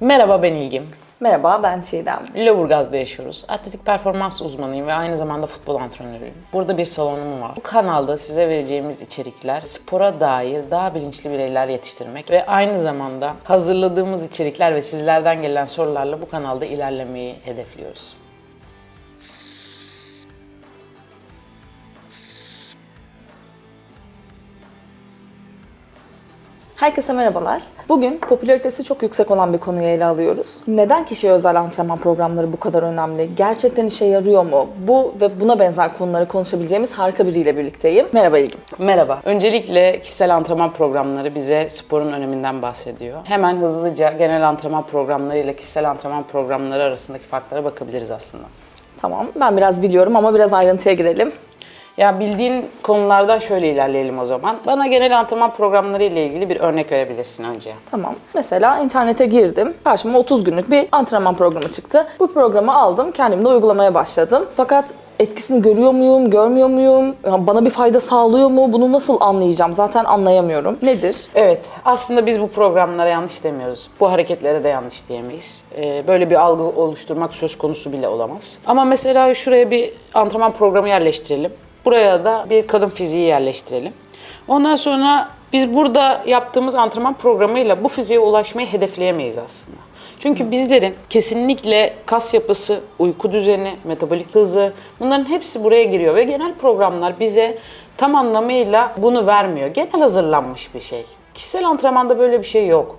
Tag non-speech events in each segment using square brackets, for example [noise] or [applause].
Merhaba ben İlgim. Merhaba ben Çiğdem. Lüleburgaz'da yaşıyoruz. Atletik performans uzmanıyım ve aynı zamanda futbol antrenörüyüm. Burada bir salonum var. Bu kanalda size vereceğimiz içerikler spora dair daha bilinçli bireyler yetiştirmek ve aynı zamanda hazırladığımız içerikler ve sizlerden gelen sorularla bu kanalda ilerlemeyi hedefliyoruz. Herkese merhabalar. Bugün popülaritesi çok yüksek olan bir konuyu ele alıyoruz. Neden kişiye özel antrenman programları bu kadar önemli? Gerçekten işe yarıyor mu? Bu ve buna benzer konuları konuşabileceğimiz harika biriyle birlikteyim. Merhaba İlgim. Merhaba. Öncelikle kişisel antrenman programları bize sporun öneminden bahsediyor. Hemen hızlıca genel antrenman programları ile kişisel antrenman programları arasındaki farklara bakabiliriz aslında. Tamam ben biraz biliyorum ama biraz ayrıntıya girelim. Ya bildiğin konulardan şöyle ilerleyelim o zaman. Bana genel antrenman programları ile ilgili bir örnek verebilirsin önce. Tamam. Mesela internete girdim. Karşıma 30 günlük bir antrenman programı çıktı. Bu programı aldım. Kendim de uygulamaya başladım. Fakat etkisini görüyor muyum, görmüyor muyum? Bana bir fayda sağlıyor mu? Bunu nasıl anlayacağım? Zaten anlayamıyorum. Nedir? Evet, aslında biz bu programlara yanlış demiyoruz. Bu hareketlere de yanlış diyemeyiz. Ee, böyle bir algı oluşturmak söz konusu bile olamaz. Ama mesela şuraya bir antrenman programı yerleştirelim. Buraya da bir kadın fiziği yerleştirelim. Ondan sonra biz burada yaptığımız antrenman programıyla bu fiziğe ulaşmayı hedefleyemeyiz aslında. Çünkü bizlerin kesinlikle kas yapısı, uyku düzeni, metabolik hızı bunların hepsi buraya giriyor ve genel programlar bize tam anlamıyla bunu vermiyor. Genel hazırlanmış bir şey. Kişisel antrenmanda böyle bir şey yok.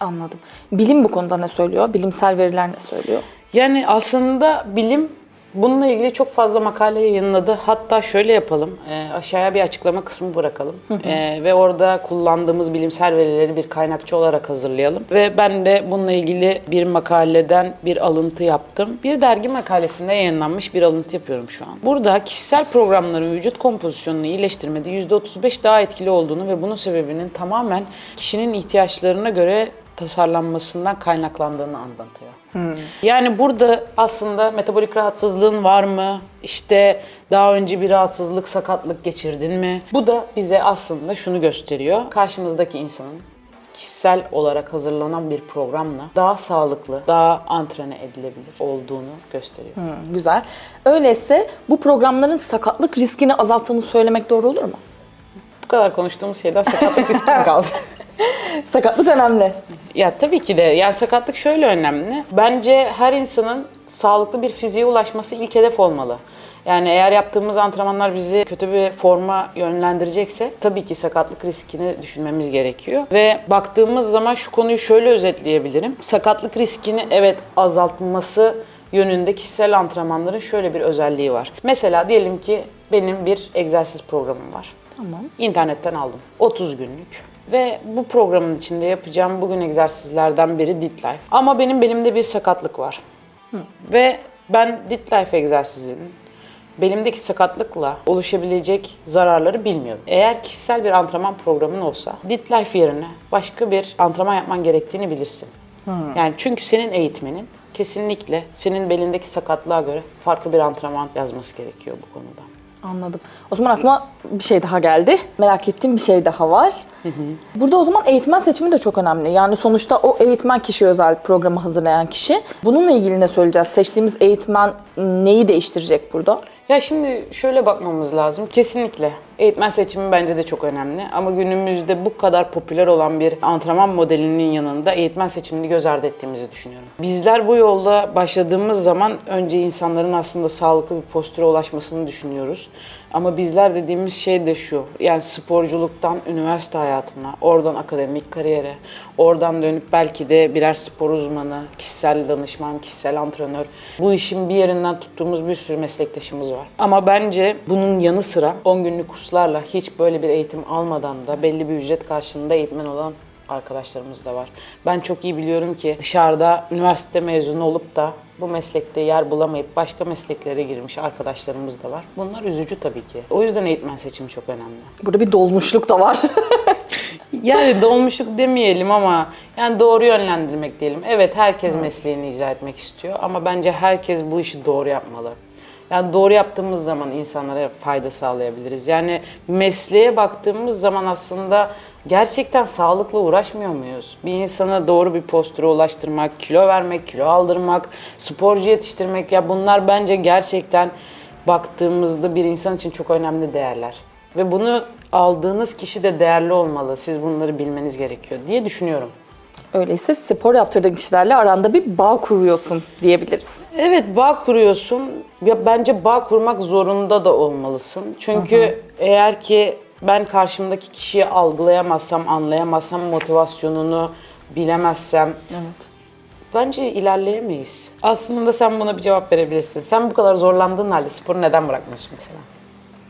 Anladım. Bilim bu konuda ne söylüyor? Bilimsel veriler ne söylüyor? Yani aslında bilim bununla ilgili çok fazla makale yayınladı. Hatta şöyle yapalım, e, aşağıya bir açıklama kısmı bırakalım. E, ve orada kullandığımız bilimsel verileri bir kaynakçı olarak hazırlayalım. Ve ben de bununla ilgili bir makaleden bir alıntı yaptım. Bir dergi makalesinde yayınlanmış bir alıntı yapıyorum şu an. Burada kişisel programların vücut kompozisyonunu iyileştirmede %35 daha etkili olduğunu ve bunun sebebinin tamamen kişinin ihtiyaçlarına göre tasarlanmasından kaynaklandığını anlatıyor. Yani burada aslında metabolik rahatsızlığın var mı? İşte daha önce bir rahatsızlık, sakatlık geçirdin mi? Bu da bize aslında şunu gösteriyor. Karşımızdaki insanın kişisel olarak hazırlanan bir programla daha sağlıklı, daha antrene edilebilir olduğunu gösteriyor. Hı, güzel. Öyleyse bu programların sakatlık riskini azalttığını söylemek doğru olur mu? Bu kadar konuştuğumuz şeyden sakatlık riski kaldı? [laughs] Sakatlık önemli. Ya tabii ki de. Yani sakatlık şöyle önemli. Bence her insanın sağlıklı bir fiziğe ulaşması ilk hedef olmalı. Yani eğer yaptığımız antrenmanlar bizi kötü bir forma yönlendirecekse tabii ki sakatlık riskini düşünmemiz gerekiyor. Ve baktığımız zaman şu konuyu şöyle özetleyebilirim. Sakatlık riskini evet azaltması yönünde kişisel antrenmanların şöyle bir özelliği var. Mesela diyelim ki benim bir egzersiz programım var. Tamam. İnternetten aldım. 30 günlük. Ve bu programın içinde yapacağım bugün egzersizlerden biri Dit Life. Ama benim belimde bir sakatlık var. Ve ben Dit Life egzersizinin belimdeki sakatlıkla oluşabilecek zararları bilmiyorum. Eğer kişisel bir antrenman programın olsa Dit Life yerine başka bir antrenman yapman gerektiğini bilirsin. Yani çünkü senin eğitmenin kesinlikle senin belindeki sakatlığa göre farklı bir antrenman yazması gerekiyor bu konuda. Anladım. O zaman aklıma bir şey daha geldi. Merak ettiğim bir şey daha var. Burada o zaman eğitmen seçimi de çok önemli. Yani sonuçta o eğitmen kişi özel programı hazırlayan kişi. Bununla ilgili ne söyleyeceğiz? Seçtiğimiz eğitmen neyi değiştirecek burada? Ya şimdi şöyle bakmamız lazım. Kesinlikle eğitmen seçimi bence de çok önemli. Ama günümüzde bu kadar popüler olan bir antrenman modelinin yanında eğitmen seçimini göz ardı ettiğimizi düşünüyorum. Bizler bu yolda başladığımız zaman önce insanların aslında sağlıklı bir postüre ulaşmasını düşünüyoruz. Ama bizler dediğimiz şey de şu. Yani sporculuktan üniversite hayatına, oradan akademik kariyere, oradan dönüp belki de birer spor uzmanı, kişisel danışman, kişisel antrenör. Bu işin bir yerinden tuttuğumuz bir sürü meslektaşımız var. Ama bence bunun yanı sıra 10 günlük kurslarla hiç böyle bir eğitim almadan da belli bir ücret karşılığında eğitmen olan arkadaşlarımız da var. Ben çok iyi biliyorum ki dışarıda üniversite mezunu olup da bu meslekte yer bulamayıp başka mesleklere girmiş arkadaşlarımız da var. Bunlar üzücü tabii ki. O yüzden eğitmen seçimi çok önemli. Burada bir dolmuşluk da var. [laughs] Yani dolmuşluk demeyelim ama yani doğru yönlendirmek diyelim. Evet herkes mesleğini icra etmek istiyor ama bence herkes bu işi doğru yapmalı. Yani doğru yaptığımız zaman insanlara fayda sağlayabiliriz. Yani mesleğe baktığımız zaman aslında gerçekten sağlıkla uğraşmıyor muyuz? Bir insana doğru bir postüre ulaştırmak, kilo vermek, kilo aldırmak, sporcu yetiştirmek ya bunlar bence gerçekten baktığımızda bir insan için çok önemli değerler. Ve bunu aldığınız kişi de değerli olmalı. Siz bunları bilmeniz gerekiyor diye düşünüyorum. Öyleyse spor yaptırdığın kişilerle aranda bir bağ kuruyorsun diyebiliriz. Evet bağ kuruyorsun. Ya bence bağ kurmak zorunda da olmalısın. Çünkü eğer ki ben karşımdaki kişiyi algılayamazsam, anlayamazsam, motivasyonunu bilemezsem Evet. bence ilerleyemeyiz. Aslında sen buna bir cevap verebilirsin. Sen bu kadar zorlandığın halde sporu neden bırakmıyorsun mesela?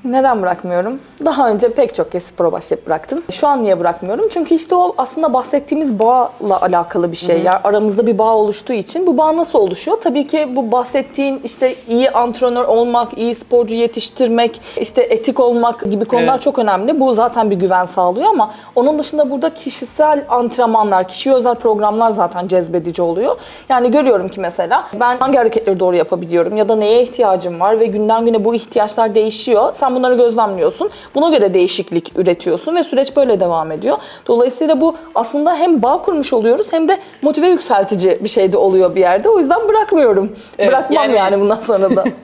Neden bırakmıyorum? Daha önce pek çok kez spora başlayıp bıraktım. Şu an niye bırakmıyorum? Çünkü işte o aslında bahsettiğimiz bağla alakalı bir şey. Yani aramızda bir bağ oluştuğu için bu bağ nasıl oluşuyor? Tabii ki bu bahsettiğin işte iyi antrenör olmak, iyi sporcu yetiştirmek, işte etik olmak gibi konular Evet. çok önemli. Bu zaten bir güven sağlıyor ama onun dışında burada kişisel antrenmanlar, kişiye özel programlar zaten cezbedici oluyor. Yani görüyorum ki mesela ben hangi hareketleri doğru yapabiliyorum ya da neye ihtiyacım var ve günden güne bu ihtiyaçlar değişiyor. Sen bunları gözlemliyorsun. Buna göre değişiklik üretiyorsun ve süreç böyle devam ediyor. Dolayısıyla bu aslında hem bağ kurmuş oluyoruz hem de motive yükseltici bir şey de oluyor bir yerde. O yüzden bırakmıyorum. Evet, Bırakmam yani- yani bundan sonra da. [laughs]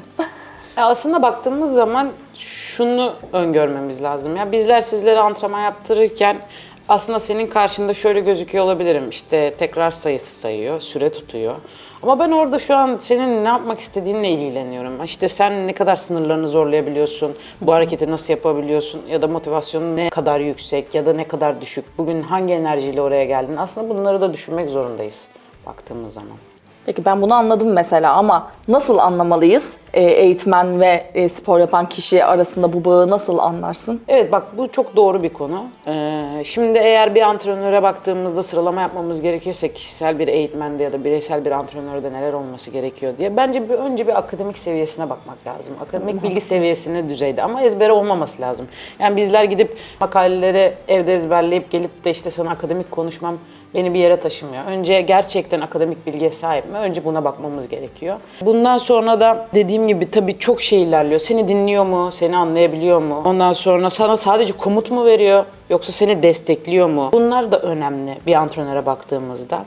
Ya aslında baktığımız zaman şunu öngörmemiz lazım. Ya bizler sizlere antrenman yaptırırken aslında senin karşında şöyle gözüküyor olabilirim. İşte tekrar sayısı sayıyor, süre tutuyor. Ama ben orada şu an senin ne yapmak istediğinle ilgileniyorum. İşte sen ne kadar sınırlarını zorlayabiliyorsun, bu hareketi nasıl yapabiliyorsun ya da motivasyonun ne kadar yüksek ya da ne kadar düşük. Bugün hangi enerjiyle oraya geldin? Aslında bunları da düşünmek zorundayız baktığımız zaman. Peki ben bunu anladım mesela ama nasıl anlamalıyız? Ee, eğitmen ve e, spor yapan kişi arasında bu bağı nasıl anlarsın? Evet bak bu çok doğru bir konu. Ee, şimdi eğer bir antrenöre baktığımızda sıralama yapmamız gerekirse kişisel bir eğitmende ya da bireysel bir antrenörde neler olması gerekiyor diye bence bir önce bir akademik seviyesine bakmak lazım. Akademik bilgi seviyesine düzeyde ama ezbere olmaması lazım. Yani bizler gidip makaleleri evde ezberleyip gelip de işte sana akademik konuşmam beni bir yere taşımıyor. Önce gerçekten akademik bilgiye sahip mi? Önce buna bakmamız gerekiyor. Bundan sonra da dediğim gibi tabii çok şey ilerliyor. Seni dinliyor mu? Seni anlayabiliyor mu? Ondan sonra sana sadece komut mu veriyor? Yoksa seni destekliyor mu? Bunlar da önemli bir antrenöre baktığımızda.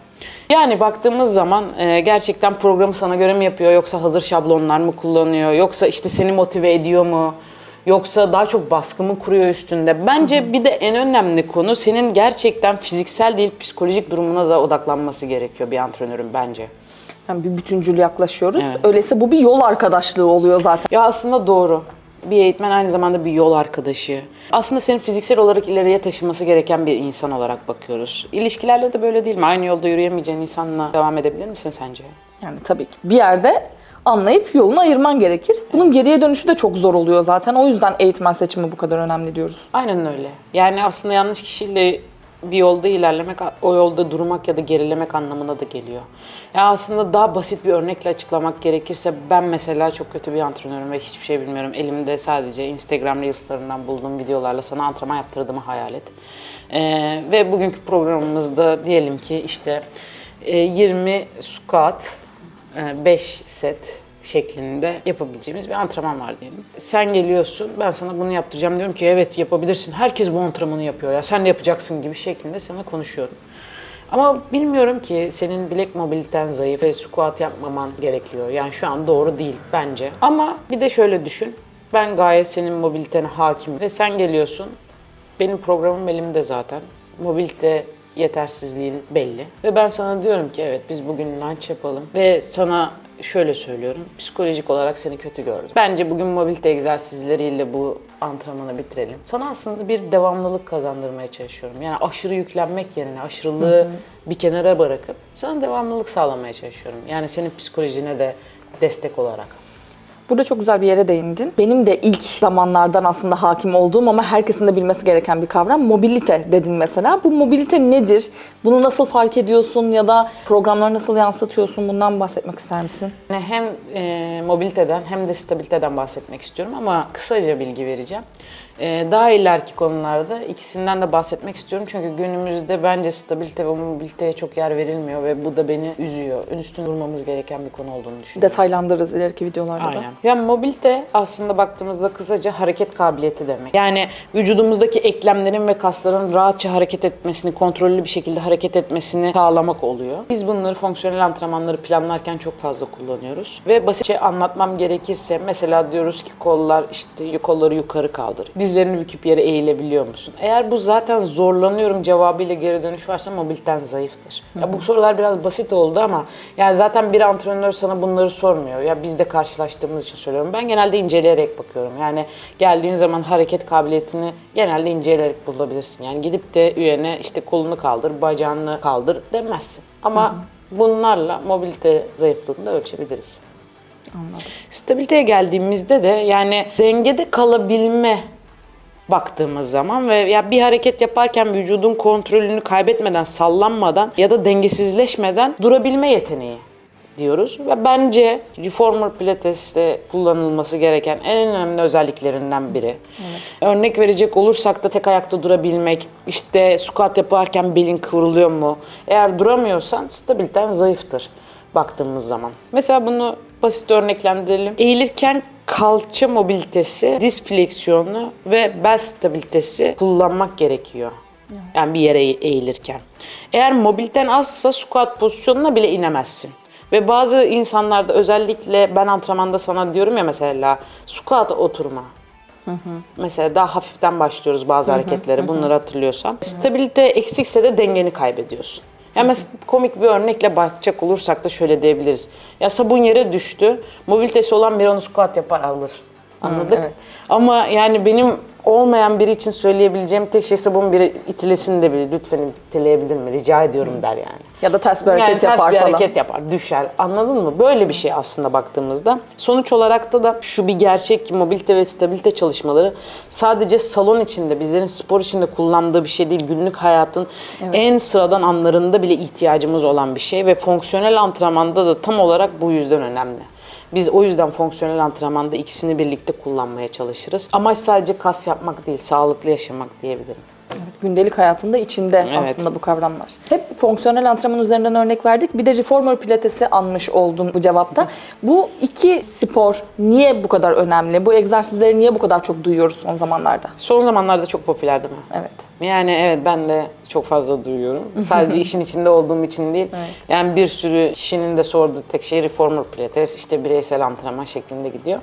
Yani baktığımız zaman e, gerçekten programı sana göre mi yapıyor? Yoksa hazır şablonlar mı kullanıyor? Yoksa işte seni motive ediyor mu? Yoksa daha çok baskı mı kuruyor üstünde? Bence bir de en önemli konu senin gerçekten fiziksel değil psikolojik durumuna da odaklanması gerekiyor bir antrenörün bence. Yani bir bütüncül yaklaşıyoruz. Evet. Öyleyse bu bir yol arkadaşlığı oluyor zaten. Ya aslında doğru. Bir eğitmen aynı zamanda bir yol arkadaşı. Aslında senin fiziksel olarak ileriye taşıması gereken bir insan olarak bakıyoruz. İlişkilerle de böyle değil mi? Aynı yolda yürüyemeyeceğin insanla devam edebilir misin sence? Yani tabii ki bir yerde anlayıp yolunu ayırman gerekir. Bunun geriye dönüşü de çok zor oluyor zaten. O yüzden eğitmen seçimi bu kadar önemli diyoruz. Aynen öyle. Yani aslında yanlış kişiyle bir yolda ilerlemek, o yolda durmak ya da gerilemek anlamına da geliyor. Ya aslında daha basit bir örnekle açıklamak gerekirse ben mesela çok kötü bir antrenörüm ve hiçbir şey bilmiyorum. Elimde sadece Instagram Reels'larından bulduğum videolarla sana antrenman yaptırdığımı hayal et. Ee, ve bugünkü programımızda diyelim ki işte e, 20 squat, 5 set şeklinde yapabileceğimiz bir antrenman var diyelim. Sen geliyorsun, ben sana bunu yaptıracağım diyorum ki evet yapabilirsin. Herkes bu antrenmanı yapıyor ya sen de yapacaksın gibi şeklinde sana konuşuyorum. Ama bilmiyorum ki senin bilek mobiliten zayıf ve squat yapmaman gerekiyor. Yani şu an doğru değil bence. Ama bir de şöyle düşün. Ben gayet senin mobilitene hakim ve sen geliyorsun. Benim programım elimde zaten. Mobilite yetersizliğin belli. Ve ben sana diyorum ki evet biz bugün lunch yapalım. Ve sana şöyle söylüyorum. Psikolojik olarak seni kötü gördüm. Bence bugün mobilite egzersizleriyle bu antrenmanı bitirelim. Sana aslında bir devamlılık kazandırmaya çalışıyorum. Yani aşırı yüklenmek yerine aşırılığı bir kenara bırakıp sana devamlılık sağlamaya çalışıyorum. Yani senin psikolojine de destek olarak. Burada çok güzel bir yere değindin. Benim de ilk zamanlardan aslında hakim olduğum ama herkesin de bilmesi gereken bir kavram mobilite dedin mesela. Bu mobilite nedir? Bunu nasıl fark ediyorsun ya da programları nasıl yansıtıyorsun? Bundan bahsetmek ister misin? Yani hem e, mobiliteden hem de stabiliteden bahsetmek istiyorum ama kısaca bilgi vereceğim. Ee, daha ileriki konularda ikisinden de bahsetmek istiyorum. Çünkü günümüzde bence stabilite ve mobiliteye çok yer verilmiyor ve bu da beni üzüyor. Üstüne durmamız gereken bir konu olduğunu düşünüyorum. Detaylandırırız ileriki videolarda da. Aynen. Yani mobilite aslında baktığımızda kısaca hareket kabiliyeti demek. Yani vücudumuzdaki eklemlerin ve kasların rahatça hareket etmesini, kontrollü bir şekilde hareket etmesini sağlamak oluyor. Biz bunları fonksiyonel antrenmanları planlarken çok fazla kullanıyoruz. Ve basitçe anlatmam gerekirse mesela diyoruz ki kollar işte kolları yukarı kaldır. Dizlerini büküp yere eğilebiliyor musun? Eğer bu zaten zorlanıyorum cevabıyla geri dönüş varsa mobiliten zayıftır. Ya bu sorular biraz basit oldu ama yani zaten bir antrenör sana bunları sormuyor. Ya biz de karşılaştığımız için söylüyorum. Ben genelde inceleyerek bakıyorum. Yani geldiğin zaman hareket kabiliyetini genelde inceleyerek bulabilirsin. Yani gidip de üyene işte kolunu kaldır, bacağını kaldır demezsin. Ama bunlarla mobilite zayıflığını da ölçebiliriz. Stabiliteye geldiğimizde de yani dengede kalabilme baktığımız zaman ve ya bir hareket yaparken vücudun kontrolünü kaybetmeden, sallanmadan ya da dengesizleşmeden durabilme yeteneği diyoruz. Ve bence Reformer Pilates'te kullanılması gereken en önemli özelliklerinden biri. Örnek verecek olursak da tek ayakta durabilmek, işte squat yaparken belin kıvrılıyor mu? Eğer duramıyorsan stabiliten zayıftır baktığımız zaman. Mesela bunu basit örneklendirelim. Eğilirken kalça mobilitesi, diz fleksiyonu ve bel stabilitesi kullanmak gerekiyor. Yani bir yere eğilirken. Eğer mobiliten azsa squat pozisyonuna bile inemezsin. Ve bazı insanlarda özellikle ben antrenmanda sana diyorum ya mesela squat oturma. Mesela daha hafiften başlıyoruz bazı hareketlere bunları hatırlıyorsam. Stabilite eksikse de dengeni kaybediyorsun. Yani mesela komik bir örnekle bakacak olursak da şöyle diyebiliriz. Ya sabun yere düştü. Mobilitesi olan biri onu squat yapar alır. Anladık? evet. Ama yani benim olmayan biri için söyleyebileceğim tek şey sabun biri itilesin de biri lütfen itileyebilir mi? Rica ediyorum der yani. Ya da ters bir hareket yani ters yapar bir falan. hareket yapar, düşer. Anladın mı? Böyle bir şey aslında baktığımızda. Sonuç olarak da da şu bir gerçek ki mobilite ve stabilite çalışmaları sadece salon içinde, bizlerin spor içinde kullandığı bir şey değil. Günlük hayatın en sıradan anlarında bile ihtiyacımız olan bir şey ve fonksiyonel antrenmanda da tam olarak bu yüzden önemli. Biz o yüzden fonksiyonel antrenmanda ikisini birlikte kullanmaya çalışırız. Amaç sadece kas yapmak değil, sağlıklı yaşamak diyebilirim. Gündelik hayatında içinde Evet. aslında bu kavramlar. Hep fonksiyonel antrenman üzerinden örnek verdik. Bir de reformer pilatesi anmış oldun bu cevapta. [laughs] bu iki spor niye bu kadar önemli? Bu egzersizleri niye bu kadar çok duyuyoruz son zamanlarda? Son zamanlarda çok popüler değil mi? Evet. Yani evet ben de çok fazla duyuyorum. [laughs] Sadece işin içinde olduğum için değil. Yani bir sürü kişinin de sorduğu tek şey reformer pilates, işte bireysel antrenman şeklinde gidiyor.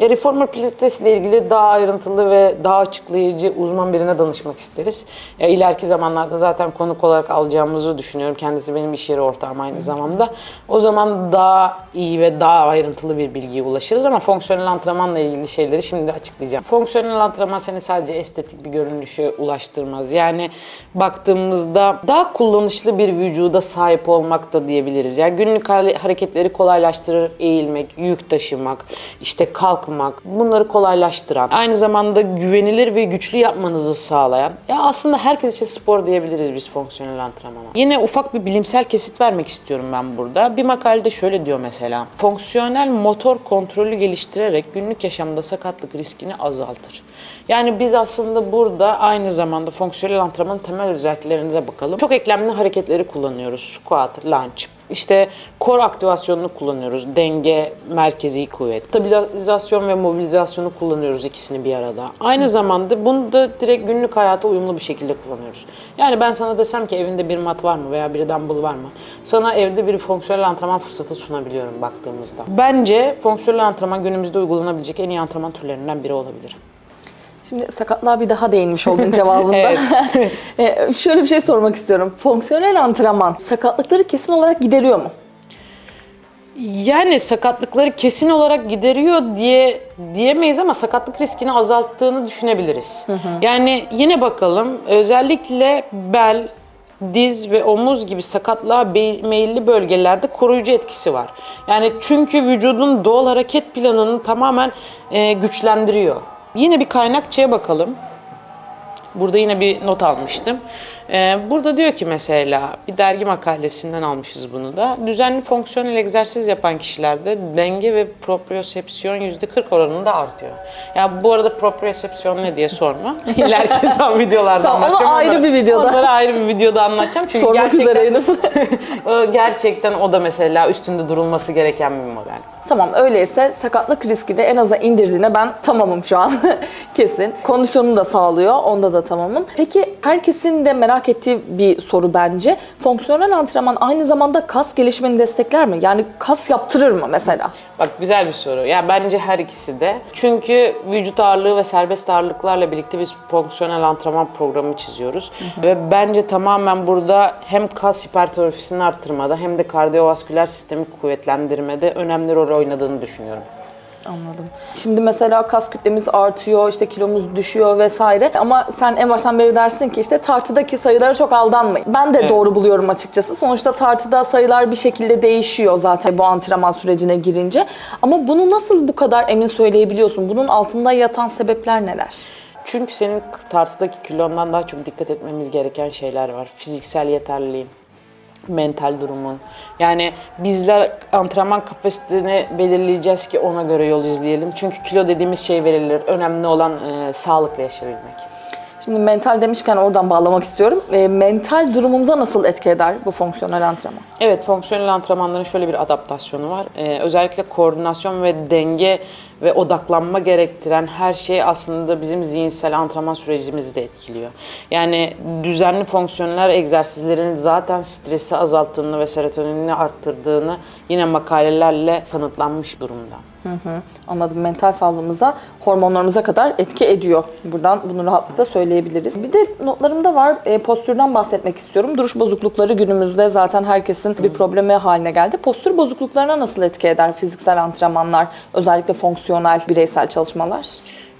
E, reformer pilates ile ilgili daha ayrıntılı ve daha açıklayıcı uzman birine danışmak isteriz. E, ileriki zamanlarda zaten konuk olarak alacağımızı düşünüyorum. Kendisi benim iş yeri ortağım aynı zamanda. O zaman daha iyi ve daha ayrıntılı bir bilgiye ulaşırız ama fonksiyonel antrenmanla ilgili şeyleri şimdi açıklayacağım. Fonksiyonel antrenman seni sadece estetik bir görünüşe ulaştırmaz. Yani baktığımızda daha kullanışlı bir vücuda sahip olmak da diyebiliriz. Yani günlük hare- hareketleri kolaylaştırır, eğilmek, yük taşımak, işte kalkmak bunları kolaylaştıran, aynı zamanda güvenilir ve güçlü yapmanızı sağlayan. Ya aslında herkes için spor diyebiliriz biz fonksiyonel antrenmana. Yine ufak bir bilimsel kesit vermek istiyorum ben burada. Bir makalede şöyle diyor mesela. Fonksiyonel motor kontrolü geliştirerek günlük yaşamda sakatlık riskini azaltır. Yani biz aslında burada aynı zamanda fonksiyonel antrenmanın temel özelliklerine de bakalım. Çok eklemli hareketleri kullanıyoruz. Squat, lunge, işte kor aktivasyonunu kullanıyoruz. Denge, merkezi kuvvet. Stabilizasyon ve mobilizasyonu kullanıyoruz ikisini bir arada. Aynı zamanda bunu da direkt günlük hayata uyumlu bir şekilde kullanıyoruz. Yani ben sana desem ki evinde bir mat var mı veya bir dumbbell var mı? Sana evde bir fonksiyonel antrenman fırsatı sunabiliyorum baktığımızda. Bence fonksiyonel antrenman günümüzde uygulanabilecek en iyi antrenman türlerinden biri olabilir. Şimdi sakatlığa bir daha değinmiş oldun cevabında. [laughs] [laughs] E, Şöyle bir şey sormak istiyorum. Fonksiyonel antrenman sakatlıkları kesin olarak gideriyor mu? Yani sakatlıkları kesin olarak gideriyor diye diyemeyiz ama sakatlık riskini azalttığını düşünebiliriz. Yani yine bakalım özellikle bel, diz ve omuz gibi sakatlığa meyilli bölgelerde koruyucu etkisi var. Yani çünkü vücudun doğal hareket planını tamamen e, güçlendiriyor. Yine bir kaynakçaya bakalım. Burada yine bir not almıştım. Ee, burada diyor ki mesela bir dergi makalesinden almışız bunu da. Düzenli fonksiyonel egzersiz yapan kişilerde denge ve propriosepsiyon %40 oranında artıyor. Ya bu arada propriosepsiyon ne diye sorma. [laughs] İleriki [laughs] tam videolarda Tamam, onu anlatacağım. ayrı Onları- bir videoda. Onları ayrı bir videoda anlatacağım. Çünkü Sormak gerçekten, [laughs] gerçekten o da mesela üstünde durulması gereken bir model. Tamam öyleyse sakatlık riskini en aza indirdiğine ben tamamım şu an kesin. Kondisyonunu da sağlıyor onda da tamamım. Peki herkesin de merak ettiği bir soru bence. Fonksiyonel antrenman aynı zamanda kas gelişimini destekler mi? Yani kas yaptırır mı mesela? Bak güzel bir soru. Ya bence her ikisi de. Çünkü vücut ağırlığı ve serbest ağırlıklarla birlikte biz fonksiyonel antrenman programı çiziyoruz. Ve bence tamamen burada hem kas hipertrofisini arttırmada hem de kardiyovasküler sistemi kuvvetlendirmede önemli rol oynadığını düşünüyorum. Anladım. Şimdi mesela kas kütlemiz artıyor, işte kilomuz düşüyor vesaire. Ama sen en baştan beri dersin ki işte tartıdaki sayılara çok aldanmayın. Ben de Evet. doğru buluyorum açıkçası. Sonuçta tartıda sayılar bir şekilde değişiyor zaten bu antrenman sürecine girince. Ama bunu nasıl bu kadar emin söyleyebiliyorsun? Bunun altında yatan sebepler neler? Çünkü senin tartıdaki kilondan daha çok dikkat etmemiz gereken şeyler var. Fiziksel yeterliliğin, mental durumun. Yani bizler antrenman kapasiteni belirleyeceğiz ki ona göre yol izleyelim. Çünkü kilo dediğimiz şey verilir. Önemli olan e, sağlıklı yaşayabilmek. Şimdi mental demişken oradan bağlamak istiyorum. E, mental durumumuza nasıl etki eder bu fonksiyonel antrenman? Evet, fonksiyonel antrenmanların şöyle bir adaptasyonu var. Ee, özellikle koordinasyon ve denge ve odaklanma gerektiren her şey aslında bizim zihinsel antrenman sürecimizi de etkiliyor. Yani düzenli fonksiyonel egzersizlerin zaten stresi azalttığını ve serotonini arttırdığını yine makalelerle kanıtlanmış durumda. Hı hı, anladım. Mental sağlığımıza, hormonlarımıza kadar etki ediyor. Buradan bunu rahatlıkla söyleyebiliriz. Bir de notlarımda var. E, postürden bahsetmek istiyorum. Duruş bozuklukları günümüzde zaten herkesin bir problemi haline geldi. Postür bozukluklarına nasıl etki eder fiziksel antrenmanlar, özellikle fonksiyonel bireysel çalışmalar?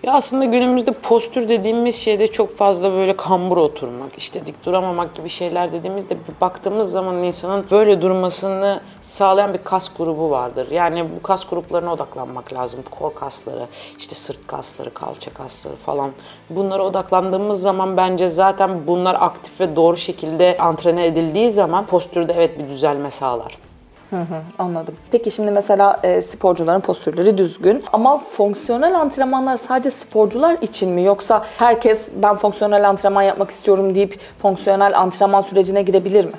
Ya aslında günümüzde postür dediğimiz şeyde çok fazla böyle kambur oturmak, işte dik duramamak gibi şeyler dediğimizde baktığımız zaman insanın böyle durmasını sağlayan bir kas grubu vardır. Yani bu kas gruplarına odaklanmak lazım. Kol kasları, işte sırt kasları, kalça kasları falan. Bunlara odaklandığımız zaman bence zaten bunlar aktif ve doğru şekilde antrene edildiği zaman postürde evet bir düzelme sağlar. Hı hı, anladım. Peki şimdi mesela e, sporcuların postürleri düzgün ama fonksiyonel antrenmanlar sadece sporcular için mi yoksa herkes ben fonksiyonel antrenman yapmak istiyorum deyip fonksiyonel antrenman sürecine girebilir mi?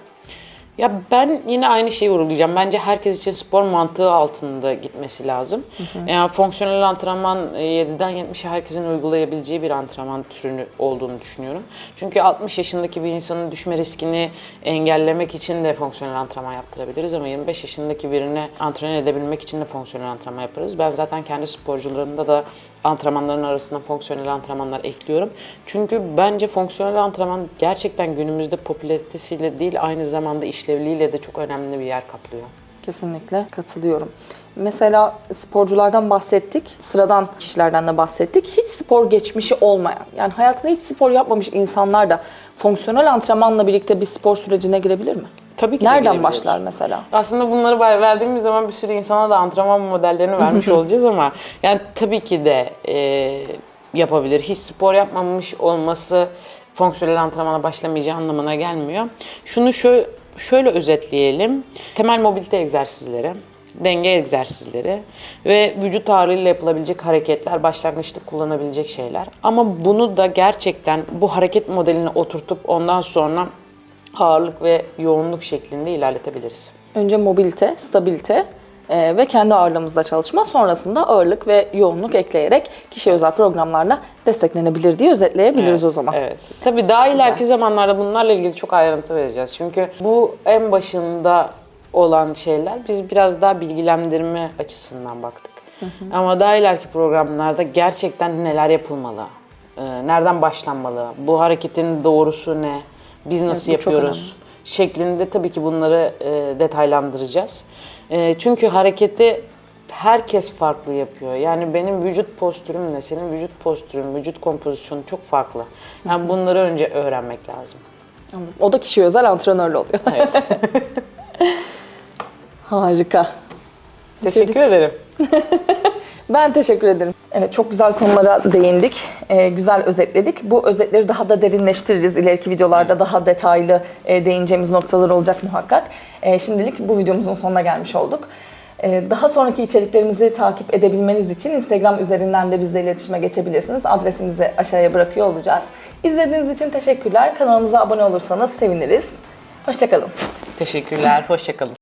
Ya ben yine aynı şeyi vurgulayacağım. Bence herkes için spor mantığı altında gitmesi lazım. Yani fonksiyonel antrenman e, 7'den 70'e herkesin uygulayabileceği bir antrenman türünü olduğunu düşünüyorum. Çünkü 60 yaşındaki bir insanın düşme riskini engellemek için de fonksiyonel antrenman yaptırabiliriz ama 25 yaşındaki birini antren edebilmek için de fonksiyonel antrenman yaparız. Ben zaten kendi sporcularımda da antrenmanların arasına fonksiyonel antrenmanlar ekliyorum. Çünkü bence fonksiyonel antrenman gerçekten günümüzde popülaritesiyle değil aynı zamanda işlevliğiyle de çok önemli bir yer kaplıyor. Kesinlikle katılıyorum. Mesela sporculardan bahsettik, sıradan kişilerden de bahsettik. Hiç spor geçmişi olmayan, yani hayatında hiç spor yapmamış insanlar da fonksiyonel antrenmanla birlikte bir spor sürecine girebilir mi? Tabii ki de Nereden başlar mesela? Aslında bunları verdiğimiz zaman bir sürü insana da antrenman modellerini [laughs] vermiş olacağız ama yani tabii ki de e, yapabilir. Hiç spor yapmamış olması fonksiyonel antrenmana başlamayacağı anlamına gelmiyor. Şunu şöyle, şöyle özetleyelim. Temel mobilite egzersizleri, denge egzersizleri ve vücut ağırlığıyla yapılabilecek hareketler başlangıçta kullanabilecek şeyler. Ama bunu da gerçekten bu hareket modelini oturtup ondan sonra ağırlık ve yoğunluk şeklinde ilerletebiliriz. Önce mobilite, stabilite e, ve kendi ağırlığımızda çalışma. Sonrasında ağırlık ve yoğunluk ekleyerek kişi özel programlarla desteklenebilir diye özetleyebiliriz o zaman. Evet. Tabii daha ileriki zamanlarda bunlarla ilgili çok ayrıntı vereceğiz. Çünkü bu en başında olan şeyler biz biraz daha bilgilendirme açısından baktık. Ama daha ileriki programlarda gerçekten neler yapılmalı? Ee, Nereden başlanmalı? Bu hareketin doğrusu ne? Biz nasıl çok yapıyoruz? Şeklinde tabii ki bunları e, detaylandıracağız. E, çünkü hareketi herkes farklı yapıyor. Yani benim vücut postürümle senin vücut postürün, vücut kompozisyonu çok farklı. Yani bunları önce öğrenmek lazım. O da kişi özel antrenörle oluyor. Evet. [laughs] Harika. Teşekkür ederim. [laughs] Ben teşekkür ederim. Evet çok güzel konulara değindik. Ee, güzel özetledik. Bu özetleri daha da derinleştiririz. İleriki videolarda daha detaylı e, değineceğimiz noktalar olacak muhakkak. E, şimdilik bu videomuzun sonuna gelmiş olduk. E, daha sonraki içeriklerimizi takip edebilmeniz için Instagram üzerinden de bizle iletişime geçebilirsiniz. Adresimizi aşağıya bırakıyor olacağız. İzlediğiniz için teşekkürler. Kanalımıza abone olursanız seviniriz. Hoşçakalın. Teşekkürler, hoşçakalın.